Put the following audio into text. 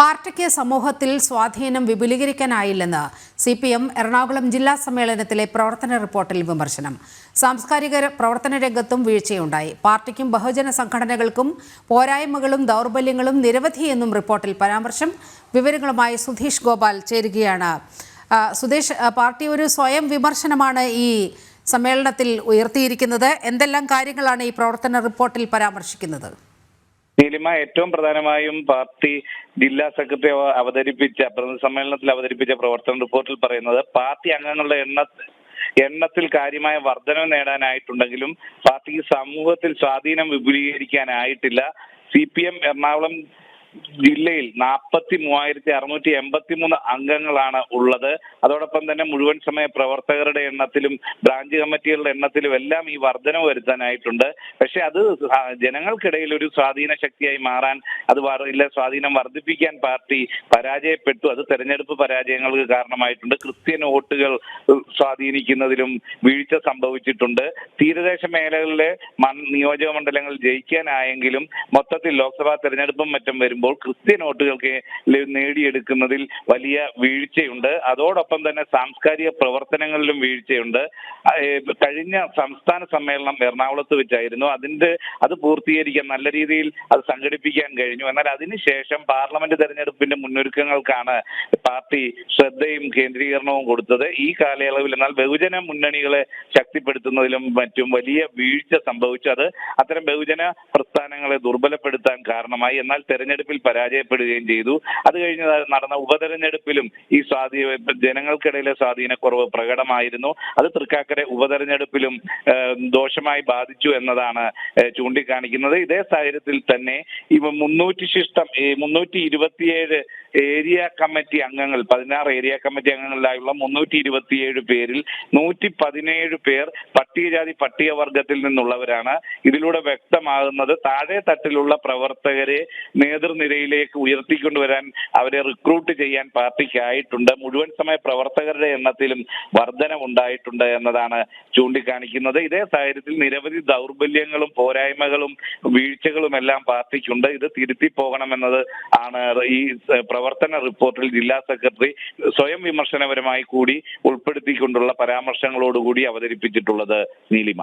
പാർട്ടിക്ക് സമൂഹത്തിൽ സ്വാധീനം വിപുലീകരിക്കാനായില്ലെന്ന് സി പി എം എറണാകുളം ജില്ലാ സമ്മേളനത്തിലെ പ്രവർത്തന റിപ്പോർട്ടിൽ വിമർശനം. സാംസ്കാരിക പ്രവർത്തന രംഗത്തും വീഴ്ചയുണ്ടായി. പാർട്ടിക്കും ബഹുജന സംഘടനകൾക്കും പോരായ്മകളും ദൗർബല്യങ്ങളും നിരവധിയെന്നും റിപ്പോർട്ടിൽ പരാമർശം. വിവരങ്ങളുമായി സുധീഷ് ഗോപാൽ ചേരുകയാണ്. സുധീഷ് പാർട്ടി ഒരു സ്വയം വിമർശനമാണ് ഈ സമ്മേളനത്തിൽ ഉയർത്തിയിരിക്കുന്നത്. എന്തെല്ലാം കാര്യങ്ങളാണ് ഈ പ്രവർത്തന റിപ്പോർട്ടിൽ പരാമർശിക്കുന്നത്? നീലിമ ഏറ്റവും പ്രധാനമായും പാർട്ടി ജില്ലാ സെക്രട്ടറി അവതരിപ്പിച്ച പ്രതിനിധി സമ്മേളനത്തിൽ അവതരിപ്പിച്ച പ്രവർത്തന റിപ്പോർട്ടിൽ പറയുന്നത് പാർട്ടി അംഗങ്ങളുടെ എണ്ണ എണ്ണത്തിൽ കാര്യമായ വർധനവ് നേടാനായിട്ടുണ്ടെങ്കിലും പാർട്ടിക്ക് സമൂഹത്തിൽ സ്വാധീനം വിപുലീകരിക്കാനായിട്ടില്ല. സി പി എം എറണാകുളം ജില്ലയിൽ നാൽപ്പത്തി മൂവായിരത്തി അറുന്നൂറ്റി എൺപത്തി മൂന്ന് അംഗങ്ങളാണ് ഉള്ളത്. അതോടൊപ്പം തന്നെ മുഴുവൻ സമയ പ്രവർത്തകരുടെ എണ്ണത്തിലും ബ്രാഞ്ച് കമ്മിറ്റികളുടെ എണ്ണത്തിലും എല്ലാം ഈ വർധന വരുത്താനായിട്ടുണ്ട്. പക്ഷെ അത് ജനങ്ങൾക്കിടയിൽ ഒരു സ്വാധീന ശക്തിയായി മാറാൻ അത് ഇല്ല സ്വാധീനം വർദ്ധിപ്പിക്കാൻ പാർട്ടി പരാജയപ്പെട്ടു. അത് തെരഞ്ഞെടുപ്പ് പരാജയങ്ങൾക്ക് കാരണമായിട്ടുണ്ട്. ക്രിസ്ത്യൻ വോട്ടുകൾ സ്വാധീനിക്കുന്നതിലും വീഴ്ച സംഭവിച്ചിട്ടുണ്ട്. തീരദേശ മേഖലകളിലെ നിയോജക മണ്ഡലങ്ങൾ ജയിക്കാനായെങ്കിലും മൊത്തത്തിൽ ലോക്സഭാ തെരഞ്ഞെടുപ്പും മറ്റും വരുമ്പോൾ ക്രിസ്ത്യൻ വോട്ടുകൾക്ക് നേടിയെടുക്കുന്നതിൽ വലിയ വീഴ്ചയുണ്ട്. അതോടൊപ്പം തന്നെ സാംസ്കാരിക പ്രവർത്തനങ്ങളിലും വീഴ്ചയുണ്ട്. കഴിഞ്ഞ സംസ്ഥാന സമ്മേളനം എറണാകുളത്ത് വെച്ചായിരുന്നു. അതിന്റെ അത് പൂർത്തീകരിക്കാൻ നല്ല രീതിയിൽ അത് സംഘടിപ്പിക്കാൻ കഴിഞ്ഞു. എന്നാൽ അതിനുശേഷം പാർലമെന്റ് തെരഞ്ഞെടുപ്പിന്റെ മുന്നൊരുക്കങ്ങൾക്കാണ് പാർട്ടി ശ്രദ്ധയും കേന്ദ്രീകരണവും കൊടുത്തത്. ഈ കാലയളവിൽ എന്നാൽ ബഹുജന മുന്നണികളെ ശക്തിപ്പെടുത്തുന്നതിലും മറ്റും വലിയ വീഴ്ച സംഭവിച്ചു. അത് അത്തരം ബഹുജന പ്രസ്ഥാനങ്ങളെ ദുർബലപ്പെടുത്താൻ കാരണമായി. എന്നാൽ തെരഞ്ഞെടുപ്പിൽ പരാജയപ്പെടുകയും ചെയ്തു. അത് കഴിഞ്ഞ് നടന്ന ഉപതെരഞ്ഞെടുപ്പിലും ഈ സ്വാധീന ജനങ്ങൾക്കിടയിലെ സ്വാധീനക്കുറവ് പ്രകടമായിരുന്നു. അത് തൃക്കാക്കര ഉപതെരഞ്ഞെടുപ്പിലും ദോഷമായി ബാധിച്ചു എന്നതാണ് ചൂണ്ടിക്കാണിക്കുന്നത്. ഇതേ സാഹചര്യത്തിൽ തന്നെ ഇവ മുന്നൂറ്റി ശിഷ്ടം മുന്നൂറ്റി ഇരുപത്തിയേഴ് ഏരിയ കമ്മിറ്റി അംഗങ്ങൾ പതിനാറ് ഏരിയ കമ്മിറ്റി അംഗങ്ങളിലായുള്ള മുന്നൂറ്റി ഇരുപത്തിയേഴ് പേരിൽ നൂറ്റി പതിനേഴ് പേർ പട്ടികജാതി പട്ടികവർഗത്തിൽ നിന്നുള്ളവരാണ്. ഇതിലൂടെ വ്യക്തമാകുന്നത് താഴെ തട്ടിലുള്ള പ്രവർത്തകരെ നേതൃനിരയിലേക്ക് ഉയർത്തിക്കൊണ്ടുവരാൻ അവരെ റിക്രൂട്ട് ചെയ്യാൻ പാർട്ടിക്കായിട്ടുണ്ട്. മുഴുവൻ സമയ പ്രവർത്തകരുടെ എണ്ണത്തിലും വർധനവുണ്ടായിട്ടുണ്ട് എന്നതാണ് ചൂണ്ടിക്കാണിക്കുന്നത്. ഇതേ സാഹചര്യത്തിൽ നിരവധി ദൗർബല്യങ്ങളും പോരായ്മകളും വീഴ്ചകളും എല്ലാം പാർട്ടിക്കുണ്ട്. ഇത് തിരുത്തി പോകണമെന്നത് ആണ് ഈ പ്രവർത്തന റിപ്പോർട്ടിൽ ജില്ലാ സെക്രട്ടറി സ്വയം വിമർശനപരമായി കൂടി ഉൾപ്പെടുത്തിക്കൊണ്ടുള്ള പരാമർശങ്ങളോടുകൂടി അവതരിപ്പിച്ചിട്ടുള്ളത് നീലിമ.